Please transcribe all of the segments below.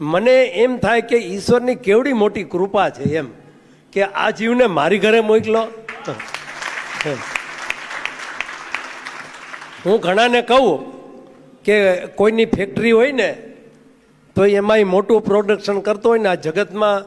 મને એમ થાય કે ઈશ્વરની કેવડી મોટી કૃપા છે એમ, કે આ જીવને મારી ઘરે મોકલો. હું ઘણાને કહું કે કોઈની ફેક્ટરી હોય ને, તો એમાંય મોટું પ્રોડક્શન કરતો હોય ને, આ જગતમાં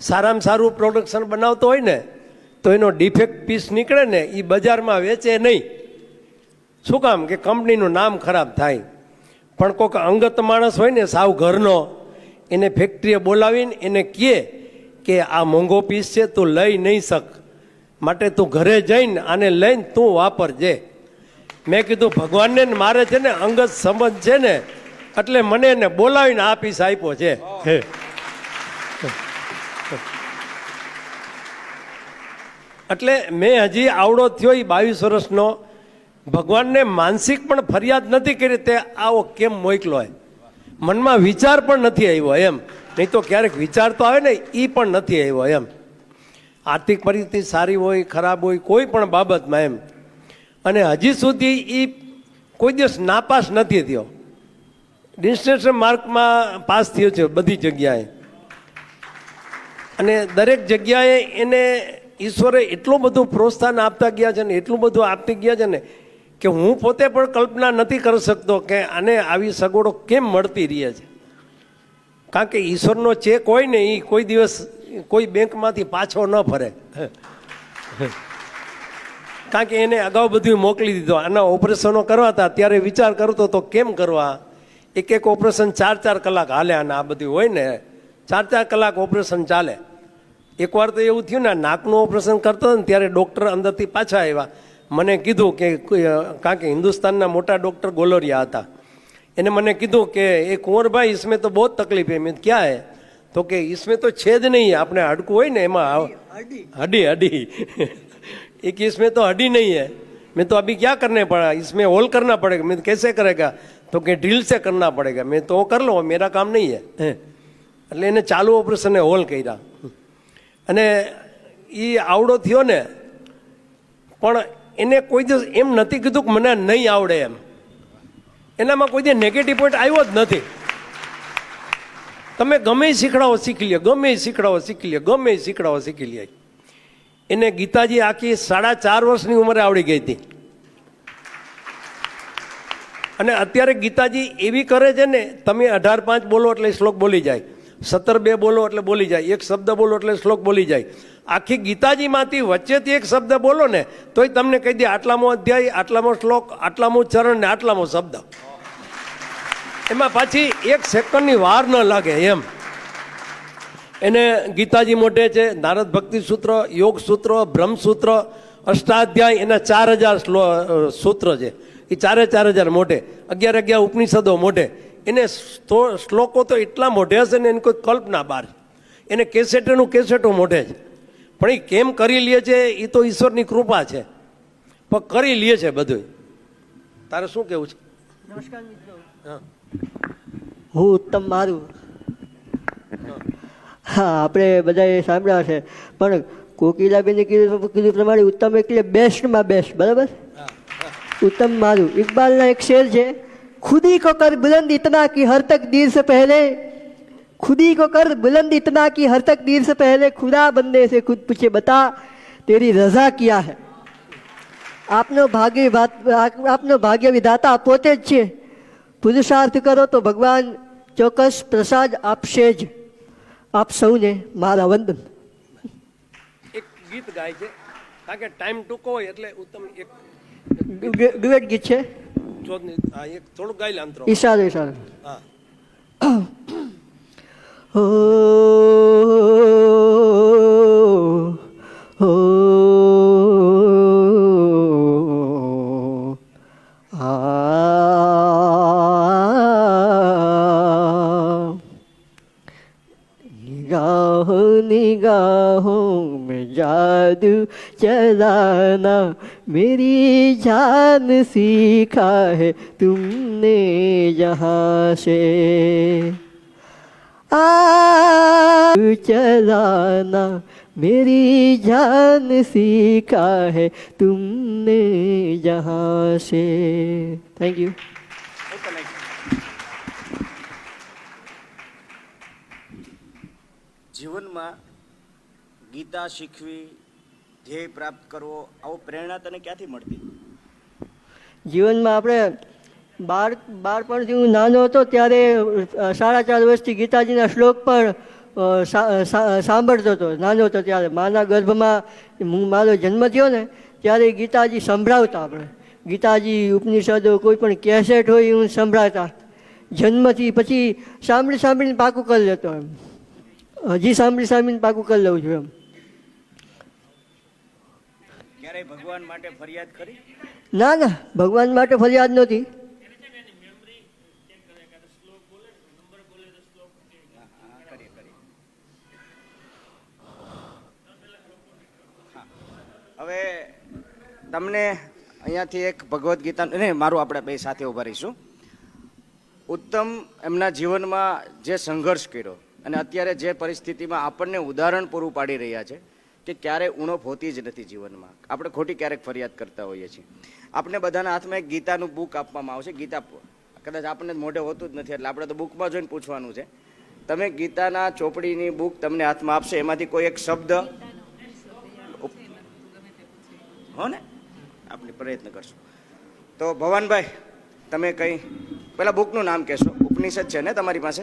સારામાં સારું પ્રોડક્શન બનાવતો હોય ને, તો એનો ડિફેક્ટ પીસ નીકળે ને એ બજારમાં વેચે નહીં. શું કામ? કે કંપનીનું નામ ખરાબ થાય. પણ કોઈક અંગત માણસ હોય ને, સાવ ઘરનો એને ફેક્ટરીએ બોલાવીને એને કહે કે આ મોંઘો પીસ છે તું લઈ નહીં શક. માટે તું ઘરે જઈને આને લઈને તું વાપરજે મેં કીધું ભગવાનને ને મારે છે ને અંગત સંબંધ છે ને એટલે મને એને બોલાવીને આ પીસ આપ્યો છે. હે. એટલે મેં હજી આવડો થયો એ બાવીસ વર્ષનો. ભગવાનને માનસિક પણ ફરિયાદ નથી કરી તે આવો કેમ મોકલો હોય મનમાં વિચાર પણ નથી આવ્યો, એમ. નહીં તો ક્યારેક વિચાર તો આવે ને એ પણ નથી આવ્યો, એમ. આર્થિક પરિસ્થિતિ સારી હોય, ખરાબ હોય, કોઈ પણ બાબતમાં, એમ. અને હજી સુધી એ કોઈ દિવસ નાપાસ નથી થયો. ડિસ્ટ્રેશન માર્કમાં પાસ થયો છે બધી જગ્યાએ. અને દરેક જગ્યાએ એને ઈશ્વરે એટલું બધું પ્રોત્સાહન આપતા ગયા છે ને, એટલું બધું આપતી ગયા છે ને કે હું પોતે પણ કલ્પના નથી કરી શકતો કે આને આવી સગવડો કેમ મળતી રહે છે? કારણ કે ઈશ્વરનો ચેક હોય ને એ કોઈ દિવસ કોઈ બેંકમાંથી પાછો ન ફરે. કારણ કે એને અગાઉ બધું મોકલી દીધો. આના ઓપરેશનો કરવા હતા, ત્યારે વિચાર કરતો તો કેમ કરવા? એક એક ઓપરેશન ચાર ચાર કલાક હાલે અને આ બધું હોય ને, ચાર ચાર કલાક ઓપરેશન ચાલે. એકવાર તો એવું થયું ને નાકનું ઓપરેશન કરતો ને, ત્યારે ડૉક્ટર અંદરથી પાછા આવ્યા. મને કીધું કે કોઈ, અ, કારણ કે હિન્દુસ્તાનના મોટા ડૉક્ટર ગોલોરિયા હતા એને મને કીધું કે એ કુંવરભાઈ इसमें तो बहुत तकलीफ है मैं क्या है તો કે इसमें तो છે જ નહીં આપણે હાડકું હોય ને એમાં આવ- हड्डी हड्डी एक इसमें तो हड्डी नहीं है मैं तो अभी क्या करने पड़ा इसमें होल करना पड़ेगा मैं तो कैसे करेगा तो કે ड्रिल से करना पड़ेगा मैं तो वो कर लो मेरा काम नहीं है હે. એટલે એને ચાલુ ઓપરેશને હોલ કર્યા અને એ આવડો થયો ને પણ એને કોઈ દિવસ એમ નથી કીધું કે મને નહીં આવડે એમ. એનામાં કોઈ દિવસ નેગેટિવ પોઈન્ટ આવ્યો જ નથી. તમે ગમે શીખડાવો, શીખી લ્યો, ગમે શીખડાવો, શીખી લે ગમે શીખડાવો, શીખી લે એને ગીતાજી આખી સાડા ચાર વર્ષની ઉંમરે આવડી ગઈ હતી. અને અત્યારે ગીતાજી એવી કરે છે ને, તમે અઢાર પાંચ બોલો એટલે શ્લોક બોલી જાય. સત્તર બે બોલો એટલે બોલી જાય, એક શબ્દ બોલો એટલે શ્લોક બોલી જાય. આખી ગીતાજીમાંથી વચ્ચેથી એક શબ્દ બોલો ને, તોય તમને કહી દે આટલામો અધ્યાય, આટલામો શ્લોક, આટલામો ચરણ ને આટલામો શબ્દ. એમાં પાછી એક સેકન્ડની વાર ન લાગે એમ. એને ગીતાજી મોઢે છે, નારદ ભક્તિ સૂત્ર, યોગ સૂત્ર બ્રહ્મસૂત્ર અષ્ટાધ્યાય, એના ચાર હજાર સૂત્ર છે. એ ચારે ચાર હજાર મોઢે, અગિયાર અગિયાર ઉપનિષદો મોઢે. એને શ્લોકો તો એટલા મોઢે હશે ને એની કોઈ કલ્પના બહાર. એને કેસેટનું કેસેટો મોઢે જ પણ એ કેમ કરી લે છે એ તો ઈશ્વરની કૃપા છે. પણ કરી લે છે બધું તારે શું કેવું છે? નમસ્કાર મિત્રો. હું. ઉત્તમ મારું. હા આપણે બધાએ સાંભળ્યા છે પણ કોકિલાબેને કીધું કીધું પ્રમાણે ઉત્તમ એટલે બેસ્ટમાં બેસ્ટ બરાબર? ઉત્તમ મારું. ઇકબાલના એક શેર છે. खुदी को कर बुलंद इतना कि हर तक दीर से पहले खुदी को कर बुलंद इतना कि हर तक दीर से पहले खुदा बंदे से खुद पूछे बता तेरी रजा किया है આપનો ભાગ્ય વાત- આપનો ભાગ્ય વિધાતા પોતે જ છે પુરુષાર્થ કરો તો ભગવાન ચોક્કસ પ્રસાદ આપશે જ આપ સૌને મારા વંદન એક ગીત ગાય છે કારણ કે ટાઈમ ટૂંકો હોય એટલે ઉત્તમ એક ડુ- ડુએટ ગીત છે ચોદની હા એક થોડુંક ગાઈ લે અંતરો ઈશારો. ઈશારો હો चलाना मेरी जान सीखा है तुमने यहाँ से आ चलाना मेरी जान सीखा है तुमने यहाँ से थैंक यू જીવનમાં ગીતા શીખવી ધ્યેય પ્રાપ્ત કરવો, આવો પ્રેરણા તને ક્યાંથી મળતી? જીવનમાં આપણે બાળ બાળપણથી હું નાનો હતો ત્યારે સાડા ચાર વર્ષથી ગીતાજીના શ્લોક પણ સાંભળતો હતો. નાનો હતો ત્યારે માના ગર્ભમાં હું, મારો જન્મ થયો ને, ત્યારે ગીતાજી સંભળાવતા આપણે. ગીતાજી ઉપનિષદો કોઈ પણ કેસેટ હોય હું સંભળાવતા. જન્મથી પછી સાંભળી સાંભળીને પાકું કરી લેતો એમ. હજી સાંભળી સાંભળીને પાકું કરી લઉં છું એમ. ક્યારેય ભગવાન માટે ફરિયાદ કરી ના ના ભગવાન માટે ફરિયાદ નહોતી હા. હવે તમને અહીંયાથી એક ભગવદ્ ગીતા નહીં મારું આપણે બે સાથે ઊભા રહીશું ઉત્તમ એમના જીવનમાં જે સંઘર્ષ કર્યો અને અત્યારે જે પરિસ્થિતિમાં આપણને ઉદાહરણ પૂરું પાડી રહ્યા છે કે ક્યારે ઉણપ હોતી જ નથી જીવનમાં. આપણે ખોટી ક્યારેક ફરિયાદ કરતા હોઈએ છીએ. આપણે બધાના હાથમાં એક ગીતાનું બુક આપવામાં આવશે. ગીતા કદાચ આપણને મોઢે હોતું જ નથી એટલે આપણે તો બુકમાં જોઈને પૂછવાનું છે. તમે ગીતાના ચોપડીની બુક તમને હાથમાં આપશે. એમાંથી કોઈ એક શબ્દ હો ને? આપણે પ્રયત્ન કરશું. તો ભવાનભાઈ, તમે કંઈ પેલા બુકનું નામ કહેશો. ઉપનિષદ છે ને તમારી પાસે?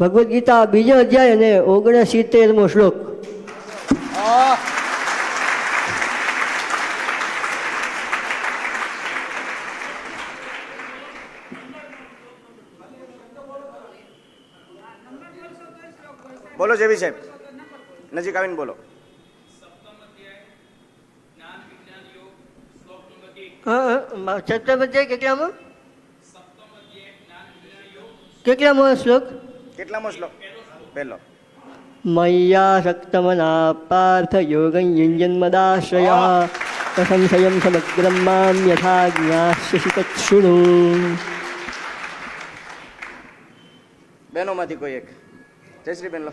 ભગવદ્ ગીતા બીજો અધ્યાય અને ઓગણસિત્તેરમો શ્લોક. બોલો જેવી સાહેબ. નજીક આવીને બોલો. હા સપ્તમ અધ્યાય કેટલામાં? કેટલામાં શ્લોક? કેટલામો શ્લોક? પહેલો. મય્યા શક્તમના પાર્થ યોગં યુഞ്જન્મદાશ્રય સંશયં સમગ્રમ મામ યથા જ્ઞાસ્યસી તત્સુણુ બહેનોમાંથી કોઈ એક. જયશ્રી બેન લો.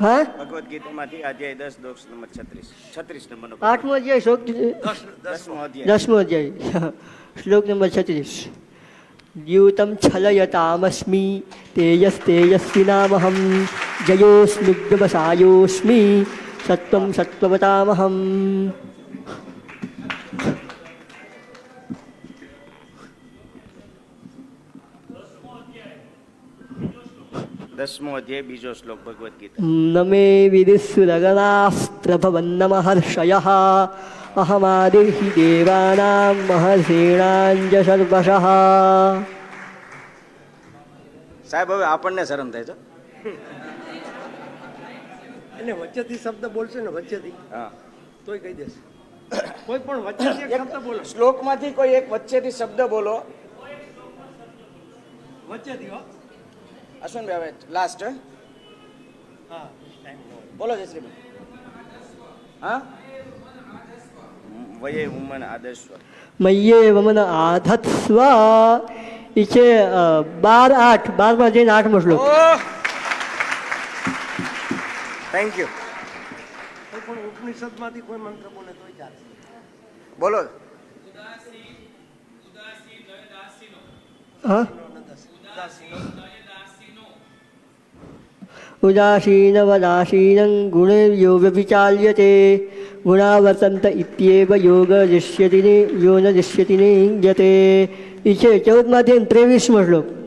હા? ભગવદ્ ગીતામાંથી અધ્યાય દસ દોષ નંબર છત્રીસ. છત્રીસ નંબરનો આઠમો અધ્યાય શ્લોક દસમો અધ્યાય. દસમો અધ્યાય. શ્લોક નંબર છત્રીસ. દ્યુતમ છલયતામસ્મિ તેજસ્તેજસ્વિનામહમ સત્વમ સત્વવતામહમ. દસમો અધ્યાય બીજો શ્લોક ભગવદ્ ગીતા. નમે મે વિદુઃસુરગણાः પ્રભવન્ન મહર્ષયः દેવાના દેવાનાં મહર્ષીણાં સાહેબ હવે આપણને શરમ થાય છે? એને વચ્ચેથી શબ્દ બોલશે ને વચ્ચેથી. હા. તોય કહી દેશે. કોઈ પણ વચ્ચેથી એક શબ્દ બોલો. શ્લોકમાંથી કોઈ એક વચ્ચેથી શબ્દ બોલો. વચ્ચેથી હો. અશ્વિનભાઈ હવે લાસ્ટ હા? બોલો જયશ્રી બેન હા? વયે ઉમન આદર્શ્વ. મયે વમન આધત્સ્વ ઈ છે બાર આઠ બારમાં જઈને આઠમો શ્લોક. થેન્ક યુ પણ ઉપનિષદમાંથી કોઈ મંત્ર બોલે તો ચાલશે બોલો. હા? उदासीनवदासीनं गुणेभ्यो व्यभिचाल्यते गुणा वर्तन्त इत्येव योग दृश्यति यो न दृश्यति नियते इथे चौकमध्ये त्रेवीसमं श्लोक